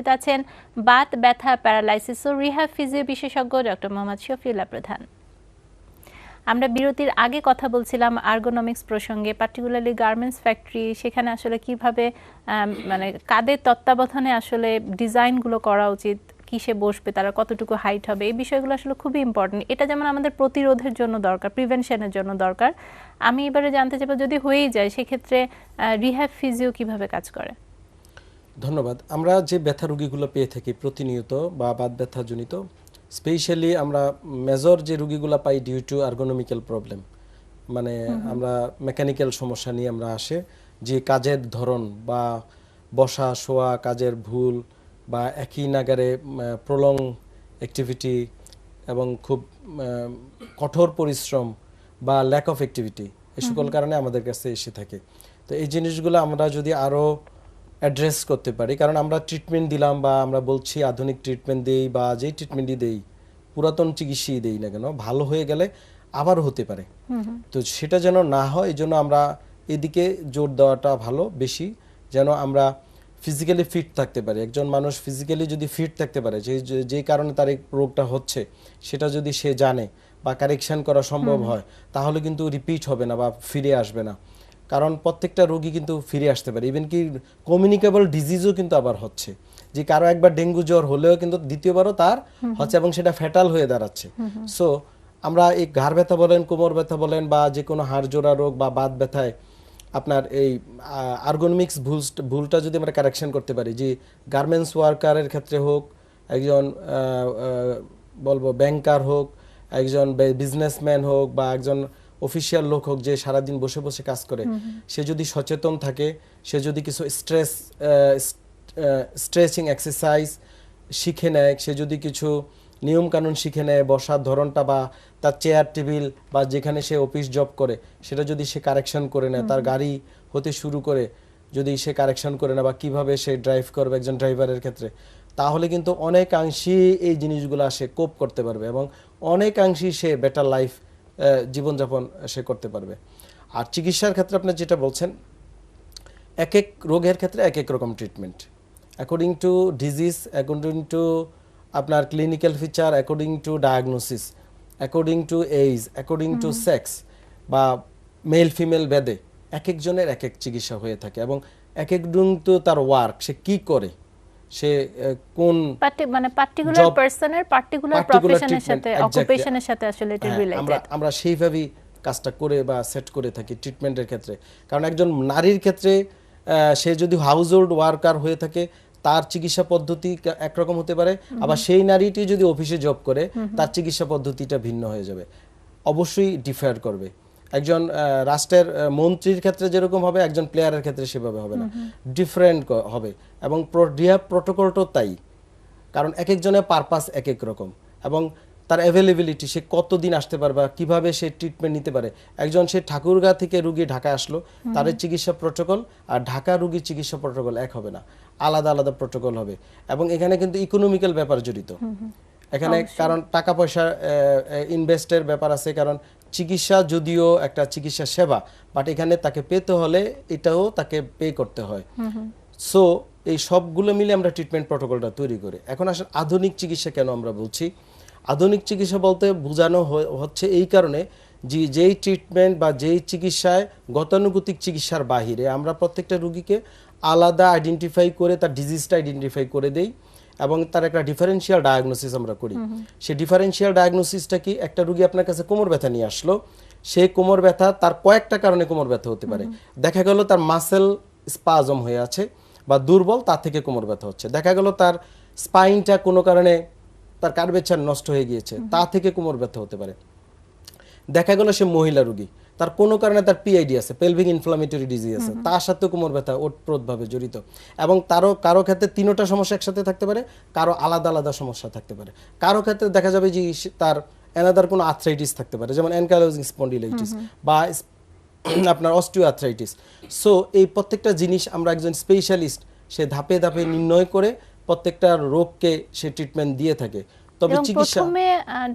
উপস্থিত আছেন বাত, ব্যথা, প্যারালাইসিস ও রিহ্যাব ফিজিও বিশেষজ্ঞ ডক্টর মোহাম্মদ শফিউল্লাহ প্রধান। আমরা বিরতির আগে কথা বলছিলাম আর্গোনমিক্স প্রসঙ্গে পার্টিকুলারলি গার্মেন্টস ফ্যাক্টরি সেখানে আসলে কীভাবে মানে কাদের তত্ত্বাবধানে আসলে ডিজাইনগুলো করা উচিত, কিসে বসবে, তারা কতটুকু হাইট হবে, এই বিষয়গুলো আসলে খুবই ইম্পর্টেন্ট এটা যেমন আমাদের প্রতিরোধের জন্য দরকার প্রিভেনশনের জন্য দরকার। আমি এবারে জানতে চাইব যদি হয়েই যায়, সেক্ষেত্রে রিহ্যাব ফিজিও কীভাবে কাজ করে? ধন্যবাদ। আমরা যে ব্যথা রোগীগুলো পেয়ে থাকি প্রতিনিয়ত বা বাত ব্যথা জনিত স্পেশালি আমরা মেজর যে রুগীগুলো পাই ডিউ টু আর্গোনমিক্যাল প্রবলেম মানে আমরা মেকানিক্যাল সমস্যা নিয়ে আমরা আসে যে কাজের ধরন বা বসা শোয়া কাজের ভুল বা একই নাগারে প্রলং অ্যাক্টিভিটি এবং খুব কঠোর পরিশ্রম বা ল্যাক অফ অ্যাক্টিভিটি এই সকল কারণে আমাদের কাছে এসে থাকে। তো এই জিনিসগুলো আমরা যদি আরও অ্যাড্রেস করতে পারি। কারণ আমরা ট্রিটমেন্ট দিলাম বা আমরা বলছি আধুনিক ট্রিটমেন্ট দেই বা যেই ট্রিটমেন্টই দেই পুরাতন চিকিৎসাই দেই না কেন ভালো হয়ে গেলে আবার হতে পারে। তো সেটা যেন না হয় এই জন্য আমরা এদিকে জোর দেওয়াটা ভালো বেশি যেন আমরা ফিজিক্যালি ফিট থাকতে পারি। একজন মানুষ ফিজিক্যালি যদি ফিট থাকতে পারে যে যে- যেই কারণে তার এই রোগটা হচ্ছে সেটা যদি সে জানে বা কারেকশন করা সম্ভব হয় তাহলে কিন্তু রিপিট হবে না বা ফিরে আসবে না। কারণ প্রত্যেকটা রোগী কিন্তু ফিরে আসতে পারে। ইভেন কি কমিউনিকেবল ডিজিজও কিন্তু আবার হচ্ছে। যে কারও একবার ডেঙ্গু জ্বর হলেও কিন্তু দ্বিতীয়বারও তার হচ্ছে এবং সেটা ফ্যাটাল হয়ে দাঁড়াচ্ছে। সো আমরা এই ঘাড় ব্যথা বলেন কোমর ব্যথা বলেন বা যে কোনো হাড় জোড়া রোগ বা বাত ব্যথায় আপনার এই আর্গোনমিক্স ভুল ভুলটা যদি আমরা কারেকশন করতে পারি যে গার্মেন্টস ওয়ার্কারের ক্ষেত্রে হোক একজন বলব ব্যাংকার হোক একজন বিজনেসম্যান হোক বা একজন অফিসিয়াল লোক হোক যে সারাদিন বসে বসে কাজ করে সে যদি সচেতন থাকে সে যদি কিছু স্ট্রেস স্ট্রেচিং এক্সারসাইজ শিখে নেয় সে যদি কিছু নিয়ম কানুন শিখে নেয় বসার ধরনটা বা তার চেয়ার টেবিল বা যেখানে সে অফিস জব করে সেটা যদি সে কারেকশন করে নেয় তার গাড়ি হতে শুরু করে যদি সে কারেকশন করে নেয় বা কীভাবে সে ড্রাইভ করবে একজন ড্রাইভারের ক্ষেত্রে তাহলে কিন্তু অনেকাংশেই এই জিনিসগুলো সে কোপ করতে পারবে এবং অনেকাংশেই সে বেটার লাইফ জীবনযাপন সে করতে পারবে। আর চিকিৎসার ক্ষেত্রে আপনি যেটা বলছেন এক এক রোগের ক্ষেত্রে এক এক রকম treatment according to disease according to আপনার clinical feature according to diagnosis according to age according to sex বা মেল ফিমেল ভেদে এক একজনের এক এক চিকিৎসা হয়ে থাকে এবং এক একজন তো তার ওয়ার্ক সে কি করে? সে কোন মানে পার্টিকুলার পার্সনের পার্টিকুলার প্রফেশনের সাথে. অকুপেশনের সাথে আসলে এটা হ্যাঁ, আমরা রিলেটেড আমরা সেইভাবেই কাজটা করে বা সেট করে থাকি ট্রিটমেন্টের ক্ষেত্রে। কারণ একজন নারীর ক্ষেত্রে সে যদি হাউসহোল্ড ওয়ার্কার হয়ে থাকে তার চিকিৎসা পদ্ধতি একরকম হতে পারে। আবার সেই নারীটি যদি অফিসে জব করে তার চিকিৎসা পদ্ধতিটা ভিন্ন হয়ে যাবে। অবশ্যই ডিফার করবে। একজন রাষ্ট্রের মন্ত্রীর ক্ষেত্রে যেরকম হবে একজন প্লেয়ারের ক্ষেত্রে সেভাবে হবে না। ডিফারেন্ট হবে। এবং রিহাব প্রোটোকলটাও তাই। কারণ এক একজনের পারপাস এক এক রকম। এবং তার অ্যাভেলেবিলিটি সে কতদিন আসতে পারবে কীভাবে সে ট্রিটমেন্ট নিতে পারে। একজন সে ঠাকুরগাঁ থেকে রুগী ঢাকা আসলো তার চিকিৎসা প্রোটোকল আর ঢাকা রুগীর চিকিৎসা প্রোটোকল এক হবে না। আলাদা আলাদা প্রোটোকল হবে। এবং এখানে কিন্তু ইকোনমিক্যাল ব্যাপার জড়িত। এখানে কারণ টাকা পয়সা ইনভেস্টের ব্যাপার আছে। কারণ চিকিৎসা যদিও একটা চিকিৎসা সেবা বাট এখানে তাকে পেতে হলে এটাও তাকে পে করতে হয়। সো এই সবগুলো মিলে আমরা ট্রিটমেন্ট প্রোটোকলটা তৈরি করি। এখন আসলে আধুনিক চিকিৎসা কেন আমরা বলছি? আধুনিক চিকিৎসা বলতে বোঝানো হচ্ছে এই কারণে যে যেই ট্রিটমেন্ট বা যেই চিকিৎসায় গতানুগতিক চিকিৎসার বাহিরে আমরা প্রত্যেকটা রুগীকে আলাদা আইডেন্টিফাই করে তার ডিজিজটা আইডেন্টিফাই করে দেই। এবং তার একটা ডিফারেন্সিয়াল ডায়াগনোসিস আমরা করি। সেই ডিফারেন্সিয়াল ডায়াগনোসিসটা কি? একটা রুগী আপনার কাছে কোমর ব্যথা নিয়ে আসলো সেই কোমর ব্যথা তার কয়েকটা কারণে কোমর ব্যথা হতে পারে। দেখা গেল তার মাসেল স্পাজম হয়ে আছে বা দুর্বল তার থেকে কোমর ব্যথা হচ্ছে। দেখা গেল তার স্পাইনটা কোনো কারণে তার কার্বেচার নষ্ট হয়ে গিয়েছে তা থেকে কোমর ব্যথা হতে পারে। দেখা গেল সে মহিলা রোগী। তার কোনো কারণে তার পিআইডি আছে পেলভিক ইনফ্লামেটরি ডিজিজ আছে। তার সাথে কোমর ব্যথা ওতপ্রোতভাবে জড়িত। এবং তারও কারও ক্ষেত্রে তিনোটা সমস্যা একসাথে থাকতে পারে কারও আলাদা আলাদা সমস্যা থাকতে পারে। কারও ক্ষেত্রে দেখা যাবে যে তার এনাদার কোনো আর্থ্রাইটিস থাকতে পারে যেমন অ্যানকালোজিং স্পন্ডিলাইটিস বা আপনার অস্টিও আর্থ্রাইটিস সো এই প্রত্যেকটা জিনিস আমরা একজন স্পেশালিস্ট সে ধাপে ধাপে নির্ণয় করে প্রত্যেকটা রোগকে সে ট্রিটমেন্ট দিয়ে থাকে। তবে চিকিৎসা প্রথমে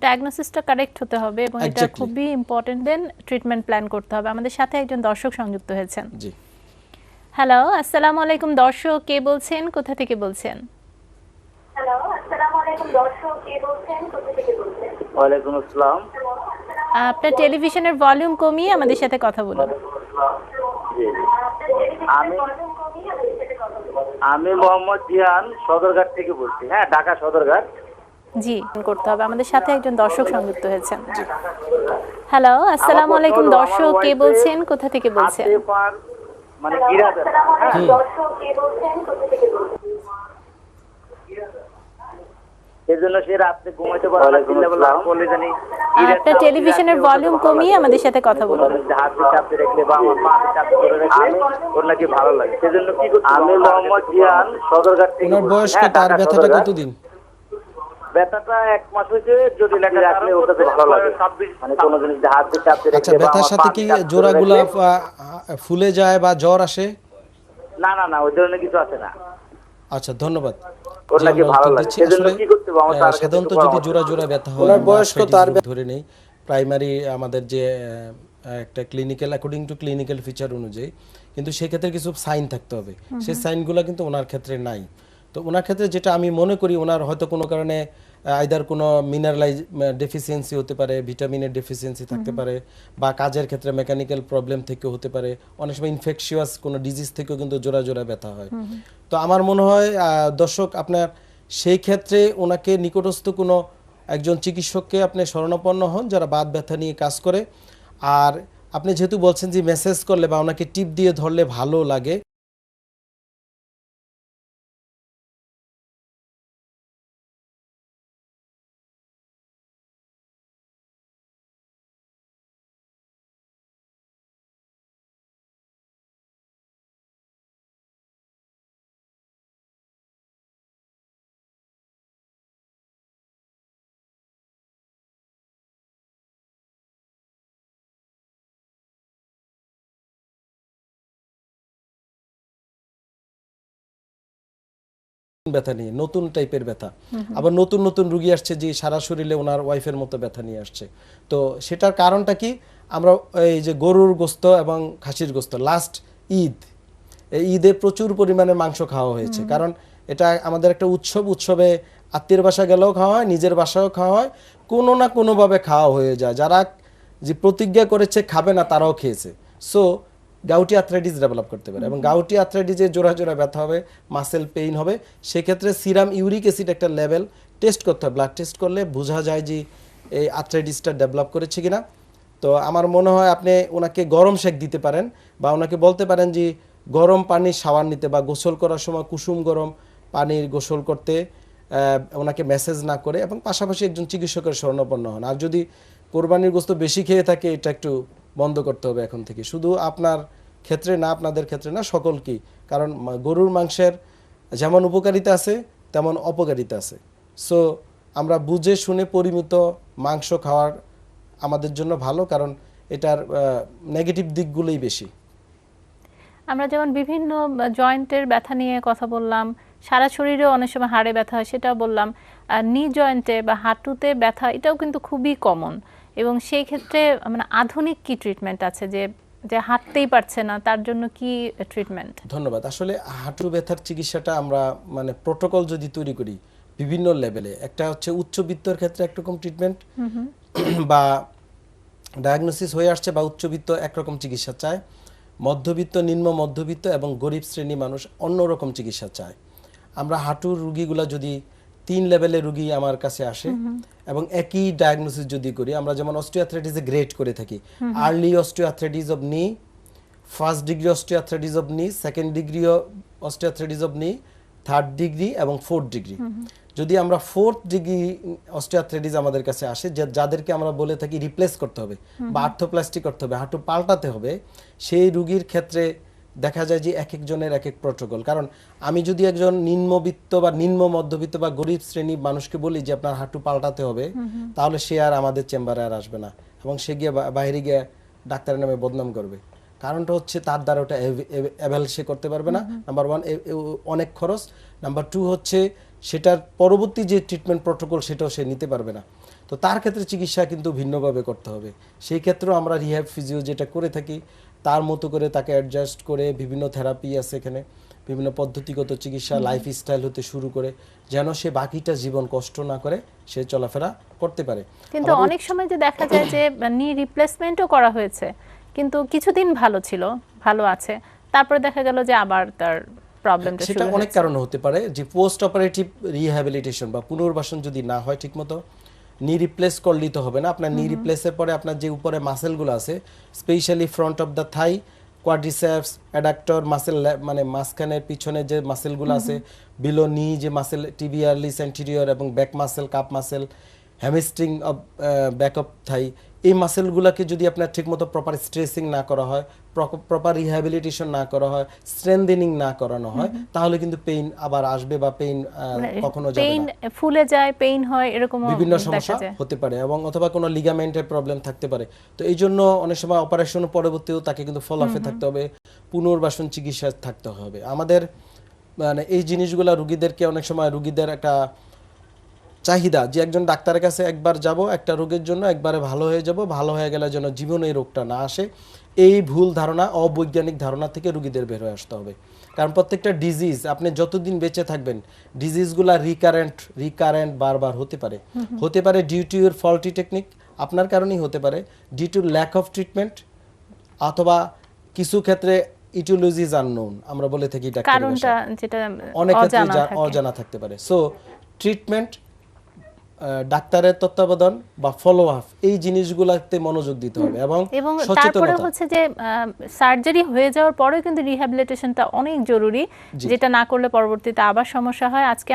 ডায়াগনোসিসটা কারেক্ট হতে হবে এবং এটা খুবই ইম্পর্টেন্ট দেন ট্রিটমেন্ট প্ল্যান করতে হবে। আমাদের সাথে একজন দর্শক সংযুক্ত হয়েছেন। জি। হ্যালো আসসালামু আলাইকুম দর্শক কে বলছেন? কোথা থেকে বলছেন? হ্যালো আসসালামু আলাইকুম দর্শক কে বলছেন? কোথা থেকে বলছেন? ওয়ালাইকুম আসসালাম। আপনার টেলিভিশনের ভলিউম কমিয়ে আমাদের সাথে কথা বলুন। আমি আমি মোহাম্মদ জিয়ান সদরঘাট থেকে বলছি। হ্যাঁ ঢাকা সদরঘাট। জি করতে হবে। আমাদের সাথে একজন দর্শক সংযুক্ত হয়েছেন। হ্যালো আসসালামু আলাইকুম দর্শক কে বলছেন? কোথা থেকে বলছেন? মানে গিরা ব্যথা দর্শক কে বলছেন? কোথা থেকে বলছেন? এই সে রাত্রে ঘুমাইতে পারে না চিল্লা বলে বলে জানি আপনার টেলিভিশনের ভলিউম কমিয়ে আমাদের সাথে কথা বলুন। হাতে চাপতে রাখলে বা আমার পাতে চাপতে করে রাখলে ওর নাকি ভালো লাগে। সেজন্য কি করতে আমি মোহাম্মদ জিয়ান সদরঘাট থেকে ওনার বয়স হ্যাঁ, তার ব্যথাটা কতদিন? ব্যথাটা এক মাস হয়েছে যদি লেখা রাখলে ওটাতে ভালো লাগে। মানে কোনো জিনিস হাত দিয়ে চাপতে আচ্ছা ব্যথার সাথে কি আহ, ফুলে যায় বা জ্বর আসে? না না না ওই ধরনের কিছু আছে না। আচ্ছা ধন্যবাদ। সাধারণত যদি জোড়া জোড়া ব্যথা হয় ওনার বা বয়স কত? arthritis আর ধরে নেই। প্রাইমারি আমাদের যে একটা clinical according to clinical feature অনুযায়ী কিন্তু সেক্ষেত্রে কিছু সাইন থাকতে হবে। সেই সাইনগুলো কিন্তু ওনার ক্ষেত্রে নাই। তো ওনার ক্ষেত্রে যেটা আমি মনে করি ওনার হয়তো কোনো কারণে আইদার কোনো মিনারেলাইজ ডেফিসিয়েন্সি হতে পারে ভিটামিনের ডেফিসিয়েন্সি থাকতে পারে বা কাজের ক্ষেত্রে মেকানিক্যাল প্রবলেম থেকেও হতে পারে অনেক সময় ইনফেকশিয়াস কোনো ডিজিজ থেকেও কিন্তু জোড়া জোড়া ব্যথা হয়। তো আমার মনে হয় দর্শক আপনার সেই ক্ষেত্রে ওনাকে নিকটস্থ কোনো একজন চিকিৎসককে আপনি শরণাপন্ন হন যারা বাত ব্যথা নিয়ে কাজ করে। আর আপনি যেহেতু বলছেন যে মেসেজ করলে বা ওনাকে টিপ দিয়ে ধরলে ভালো লাগে ব্যথা নিয়ে নতুন টাইপের ব্যথা। আবার নতুন নতুন রুগী আসছে যে সারা শরীরে ওনার ওয়াইফের মতো ব্যথা নিয়ে আসছে। তো সেটার কারণটা কি? আমরা এই যে গরুর গোস্ত এবং খাসির গোস্ত লাস্ট ঈদ। এই ঈদে প্রচুর পরিমাণে মাংস খাওয়া হয়েছে। কারণ এটা আমাদের একটা উৎসব উৎসবে আত্মীয় বাসা গেলেও খাওয়া হয় নিজের বাসাও খাওয়া হয়। কোনো না কোনোভাবে খাওয়া হয়ে যায়। যারা যে প্রতিজ্ঞা করেছে খাবে না তারাও খেয়েছে। সো গাউটি আর্থ্রাইটিস ডেভেলপ করতে পারে। এবং গাউটি আর্থ্রাইটিসে জোড়া জোড়া ব্যথা হবে মাসেল পেইন হবে। সেক্ষেত্রে সিরাম ইউরিক অ্যাসিড একটা লেভেল টেস্ট করতে হয় ব্লাড টেস্ট করলে বোঝা যায় যে এই আর্থ্রাইটিসটা ডেভেলপ করেছে কিনা। তো আমার মনে হয় আপনি ওনাকে গরম শেক দিতে পারেন বা ওনাকে বলতে পারেন যে গরম পানি শাওয়ার নিতে বা গোসল করার সময় কুসুম গরম পানির গোসল করতে ওনাকে মেসেজ না করে এবং পাশাপাশি একজন চিকিৎসকের স্বর্ণপন্ন হন। আর যদি কোরবানির গোস্ত বেশি খেয়ে থাকে এটা একটু বন্ধ করতে হবে এখন থেকে। শুধু আপনার ক্ষেত্রে না, আপনাদের ক্ষেত্রে না সকলকেই কারণ গরুর মাংসের যেমন উপকারিতা আছে, তেমন অপকারিতা আছে। সো আমরা বুঝে শুনে পরিমিত মাংস খাওয়ার আমাদের জন্য ভালো, কারণ এটার নেগেটিভ দিকগুলোই বেশি। আমরা যেমন বিভিন্ন জয়েন্টের ব্যথা নিয়ে কথা বললাম, সারা শরীরেও অনেক সময় হাড়ে ব্যথা হয় সেটাও বললাম নি জয়েন্টে বা হাঁটুতে ব্যথা, এটাও কিন্তু খুবই কমন এবং সেই ক্ষেত্রে মানে আধুনিক কি ট্রিটমেন্ট আছে যে যে হাঁটতেই পারছে না তার জন্য কি ট্রিটমেন্ট ধন্যবাদ। আসলে হাঁটু ব্যথার চিকিৎসাটা আমরা মানে প্রোটোকল যদি তৈরি করি বিভিন্ন লেভেলে একটা হচ্ছে উচ্চবিত্তর ক্ষেত্রে একরকম ট্রিটমেন্ট বা ডায়াগনোসিস হয়ে আসছে বা উচ্চবিত্ত একরকম চিকিৎসা চায় মধ্যবিত্ত নিম্ন মধ্যবিত্ত এবং গরিব শ্রেণি মানুষ অন্যরকম চিকিৎসা চায়। আমরা হাঁটুর রুগীগুলা যদি তিন লেভেলের রুগী আমার কাছে আসে। এবং একই ডায়াগনোসিস যদি করি আমরা যেমন অস্টিওআর্থ্রাইটিসে গ্রেড করে থাকি। Early osteoarthritis of knee first degree osteoarthritis of knee second degree osteoarthritis of knee third degree এবং ফোর্থ ডিগ্রি যদি আমরা ফোর্থ ডিগ্রি অস্টিওআর্থ্রাইটিস আমাদের কাছে আসে যাদেরকে আমরা বলে থাকি রিপ্লেস করতে হবে বা আর্থোপ্লাস্টিক করতে হবে হাঁটু পাল্টাতে হবে সেই রুগীর ক্ষেত্রে দেখা যায় যে এক একজনের এক এক প্রোটোকল। কারণ আমি যদি একজন নিম্নবিত্ত বা নিম্ন মধ্যবিত্ত বা গরিব শ্রেণি মানুষকে বলি যে আপনার হাঁটু পাল্টাতে হবে তাহলে সে আর আমাদের চেম্বারে আর আসবে না এবং সে গিয়ে বাইরে গিয়ে ডাক্তারের নামে বদনাম করবে। কারণটা হচ্ছে তার দ্বারা ওটা অ্যাভেল সে করতে পারবে না। নাম্বার ওয়ান অনেক খরচ। নাম্বার টু হচ্ছে সেটার পরবর্তী যে ট্রিটমেন্ট প্রোটোকল সেটাও সে নিতে পারবে না। তো তার ক্ষেত্রে চিকিৎসা কিন্তু ভিন্নভাবে করতে হবে। সেই ক্ষেত্রেও আমরা রিহ্যাব ফিজিও যেটা করে থাকি তার মতো করে তাকে অ্যাডজাস্ট করে বিভিন্ন থেরাপি আছে এখানে বিভিন্ন পদ্ধতিগত চিকিৎসা লাইফ স্টাইল হতে শুরু করে যেন সে বাকিটা জীবন কষ্ট না করে সে চলাফেরা করতে পারে। কিন্তু অনেক সময় যে দেখা যায় যে নি রিপ্লেসমেন্টও করা হয়েছে কিন্তু কিছুদিন ভালো ছিল ভালো আছে তারপরে দেখা গেল যে আবার তার প্রবলেমটা সেটা অনেক কারণে হতে পারে যে পোস্ট অপারেটিভ রিহ্যাবিলিটেশন বা পুনর্বাসন যদি না হয় ঠিকমতো নি রিপ্লেস করলেই তো হবে না। আপনার নি রিপ্লেসের পরে আপনার যে উপরে মাসেলগুলো আছে specially front of the thigh quadriceps adductor muscle মানে মাঝখানের পিছনে যে মাসেলগুলো আছে বিলো নি যে মাসেল টিবিয়ারলিস অ্যান্টিরিয়র এবং back muscle calf muscle hamstring of back of thigh এই মাসেলগুলোকে যদি আপনার ঠিকমতো প্রপার স্ট্রেসিং না করা হয় প্রপার রিহ্যাবিলিটেশন না করা হয় স্ট্রেন্থেনিং না করানো হয় তাহলে কিন্তু পেইন আবার আসবে বা পেইন কখনো যাবে পেইন ফুলে যায় পেইন হয় এরকম বিভিন্ন সমস্যা হতে পারে এবং অথবা কোনো লিগামেন্টের প্রবলেম থাকতে পারে। তো এই জন্য অনেক সময় অপারেশন পরবর্তীও তাকে কিন্তু ফলো আপে থাকতে হবে পুনর্বাসন চিকিৎসা থাকতে হবে। আমাদের মানে এই জিনিসগুলা রুগীদেরকে অনেক সময় রুগীদের একটা চাহিদা যে একজন ডাক্তারের কাছে একবার যাব একটা রোগের জন্য একবারে ভালো হয়ে যাব ভালো হয়ে গেলে যেন জীবনে এই রোগটা না আসে এই ভুল ধারণা অবৈজ্ঞানিক ধারণা থেকে রুগীদের বের হয়ে আসতে হবে। কারণ প্রত্যেকটা ডিজিজ আপনি যতদিন বেঁচে থাকবেন ডিজিজগুলা রিকারেন্ট রিকারেন্ট বারবার হতে পারে। হতে পারে due to your faulty technique আপনার কারণেই হতে পারে। Due to lack of treatment অথবা কিছু ক্ষেত্রে ইটিওলজিজ আননোন আমরা বলে থাকি অনেক ক্ষেত্রে অজানা থাকতে পারে। সো ট্রিটমেন্ট ডাক্তারের তত্ত্বাবধান বা ফলো আপ এই জিনিসগুলোতে মনোযোগ দিতে হবে এবং এবং তারপরে হচ্ছে যে সার্জারি হয়ে যাওয়ার পরেও কিন্তু রিহ্যাবিলিটেশনটা অনেক জরুরি যেটা না করলে পরবর্তীতে আবার সমস্যা হয়। আজকে